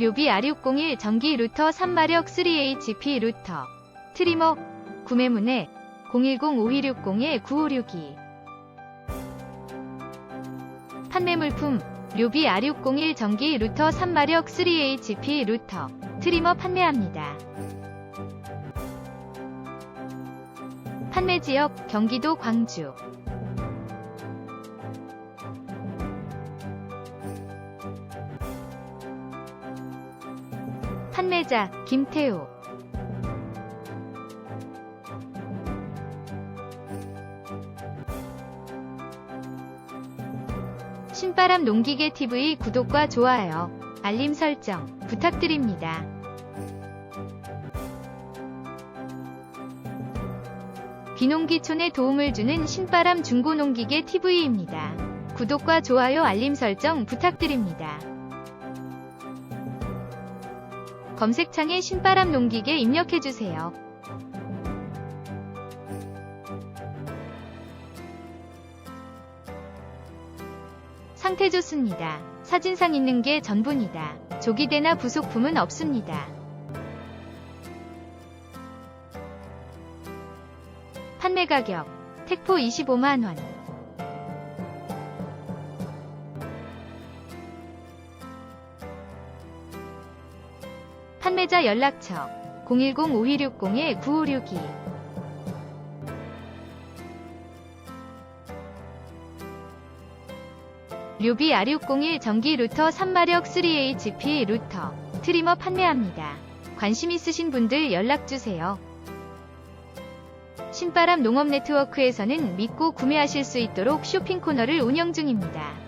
묘비 R601 전기 루터 3마력 3HP 루터. 트리머 구매문의 010-5260-9562 판매 물품 료비 R601 전기 루터 3마력 3HP 루터. 트리머 판매합니다. 판매 지역 경기도 광주 판매자 김태우 신바람 농기계 TV 구독과 좋아요, 알림 설정 부탁드립니다. 귀농기촌에 도움을 주는 신바람 중고농기계 TV입니다. 구독과 좋아요 알림 설정 부탁드립니다. 검색창에 신바람 농기계 입력해주세요. 상태 좋습니다. 사진상 있는 게 전부니다. 조기대나 부속품은 없습니다. 판매 가격 택포 25만원 판매자 연락처 010-5260-9562 료비 R601 전기 루터 3마력 3HP 루터 트리머 판매합니다. 관심 있으신 분들 연락주세요. 신바람 농업 네트워크에서는 믿고 구매하실 수 있도록 쇼핑 코너를 운영 중입니다.